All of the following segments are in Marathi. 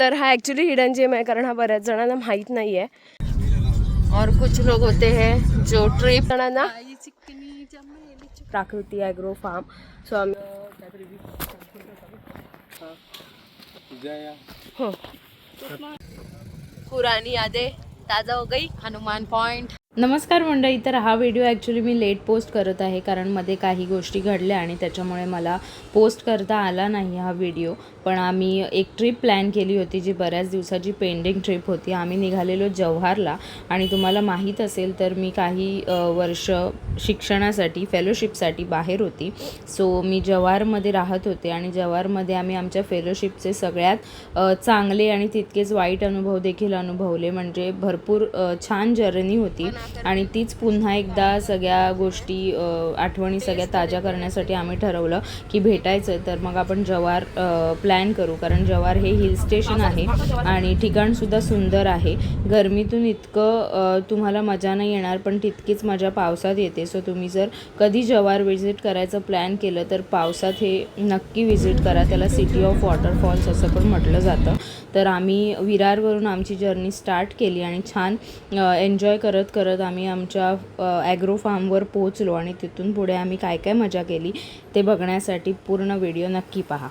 तर हा ॲक्च्युली हिडन जेम आहे कारण हा बऱ्याच जणांना माहीत नाही आहे और कुछ लोग होते हैं जो ट्रिप जणांना प्राकृती ॲग्रो फार्म सो आम्ही हो. पुरानी यादें ताज़ा हो गई। हनुमान पॉइंट नमस्कार मंडळी तर हा व्हिडिओ ॲक्च्युली मी लेट पोस्ट करत आहे कारण मध्ये काही गोष्टी घडल्या आणि त्याच्यामुळे मला पोस्ट करता आला नाही हा व्हिडिओ पण आम्ही एक ट्रिप प्लॅन केली होती जी बऱ्याच दिवसाची पेंडिंग ट्रिप होती. आम्ही निघालेलो जव्हारला आणि तुम्हाला माहीत असेल तर मी काही वर्ष शिक्षणासाठी फेलोशिपसाठी बाहेर होती. सो मी जव्हारमध्ये राहत होते आणि जव्हारमध्ये आम्ही आमच्या फेलोशिपचे सगळ्यात चांगले आणि तितकेच वाईट अनुभव देखील अनुभवले. म्हणजे भरपूर छान जर्नी होती. आणि तीच पुन्हा एकदा सगळ्या गोष्टी आठवणी सगळ्या ताज्या करण्यासाठी आम्ही ठरवलं की भेटायचं तर मग आपण जवार प्लॅन करू. कारण जवार हे हिल स्टेशन आहे आणि ठिकाणसुद्धा सुंदर आहे. गरमीतून इतकं तुम्हाला मजा नाही येणार पण तितकीच मजा पावसात येते. सो तुम्ही जर कधी जवार व्हिजिट करायचं प्लॅन केलं तर पावसात हे नक्की व्हिजिट करा. त्याला सिटी ऑफ वॉटरफॉल्स असं पण म्हटलं जातं. तर आम्ही विरारवरून आमची जर्नी स्टार्ट केली आणि छान एन्जॉय करत करत आम्ही आमच्या ॲग्रो फार्मवर पोहोचलो आणि तिथून पुढे आम्ही काय काय मजा केली ते बघण्यासाठी पूर्ण व्हिडिओ नक्की पहा.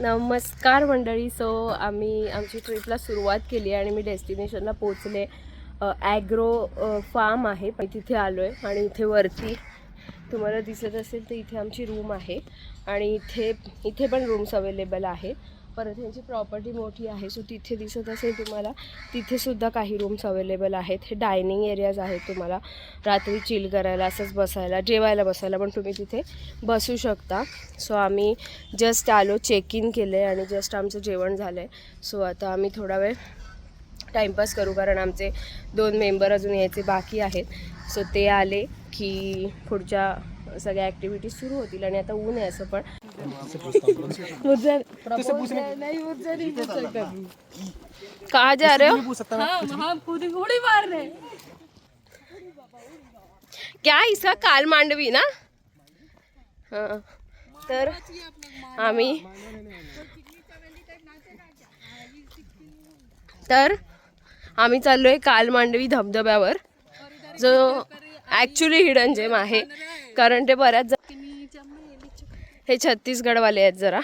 नमस्कार मंडळी. सो आम्ही आमची ट्रिपला सुरुवात केली आणि मी डेस्टिनेशनला पोचले ॲग्रो फार्म आहे. पण तिथे आलो आहे आणि इथे वरती तुम्हाला दिसत असेल तर इथे आमची रूम आहे. आणि इथे इथे पण रूम्स अवेलेबल आहेत. परत यांची प्रॉपर्टी मोठी आहे. सो तिथे दिसत असेल तुम्हाला तिथेसुद्धा काही रूम्स अवेलेबल आहेत. हे डायनिंग एरियाज आहेत तुम्हाला. रात्री चिल करायला असंच बसायला जेवायला बसायला पण तुम्ही तिथे बसू शकता. सो आम्ही जस्ट आलो चेक इन केलं आहे आणि जस्ट आमचं जेवण झालं आहे सो आता आम्ही थोडा वेळ टाईमपास करू कारण आमचे दोन मेंबर अजून यायचे बाकी आहेत. सो ते आले की पुढच्या सगळ्या ॲक्टिव्हिटीज सुरू होतील आणि आता ऊन आहे असं पण कहा जा रहे हो क्या इसका काल मांडवी ना? हां तर आम्ही तर आम्ही चाललोय काल मांडवी धबधब्यावर जो ॲक्च्युली हिडन जेम आहे. कारण ते बऱ्याच हे छत्तीसगडवाले आहेत जरा.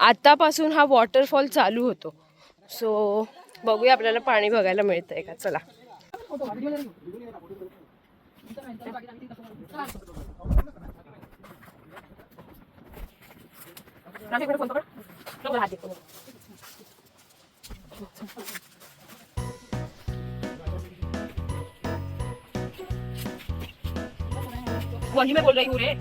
आत्तापासून हा वॉटरफॉल चालू होतो. सो बघूया आपल्याला पाणी बघायला मिळतंय का? चला. वही में बोल रही हूँ रे।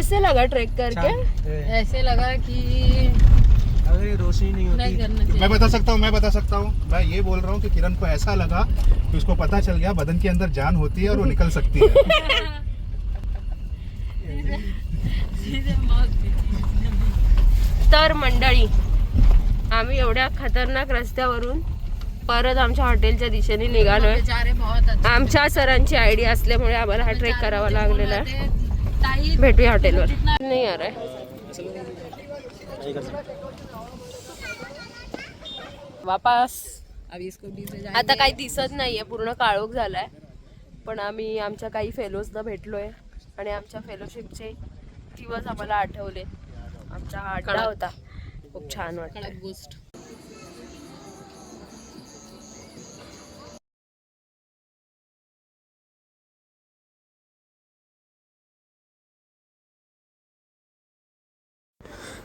कैसे लगा ट्रेक करके? ऐसे लगा कि अगर ये रोशनी नहीं नहीं होती। चाहिए। मैं बता सकता हूँ मैं बता सकता हूँ। मैं ये बोल रहा हूँ कि किरण को ऐसा लगा कि उसको पता चल गया बदन के अंदर जान होती है और वो निकल सकती है। तर मंडळी आम्ही एवढ्या खतरनाक रस्त्यावरून परत आमच्या हॉटेलच्या दिशेने निघालोय. आमच्या सरांची आयडिया असल्यामुळे आम्हाला हा ट्रेक करावा लागलेला आहे. भेटूया हॉटेलवर नाही यार वापस. आता काही दिसत नाहीये पूर्ण काळोख झालाय. पण आम्ही आमच्या काही फेलोजला भेटलोय. आणि आमच्या फेलोशिपचे दिवस आम्हाला आठवले. आमचा हा कडक. होता. खूप छान कड़क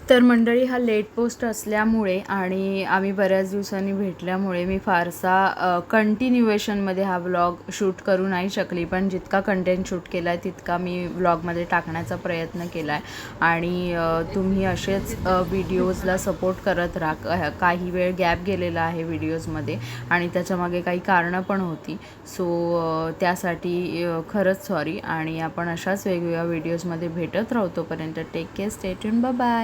तर मंडळी हा लेट पोस्ट असल्यामुळे आणि आम्ही बऱ्याच दिवसांनी भेटल्यामुळे मी फारसा कंटिन्युएशनमध्ये हा व्लॉग शूट करू नाही शकली. पण जितका कंटेंट शूट केला आहे तितका मी व्लॉगमध्ये टाकण्याचा प्रयत्न केला आहे आणि तुम्ही असेच व्हिडिओजला सपोर्ट करत राहा. काही वेळ गॅप गेलेला आहे व्हिडिओजमध्ये आणि त्याच्यामागे काही कारणं पण होती. सो त्यासाठी खरंच सॉरी आणि आपण अशाच वेगवेगळ्या व्हिडिओजमध्ये भेटत राहतोपर्यंत टेक केअर स्टेट बाय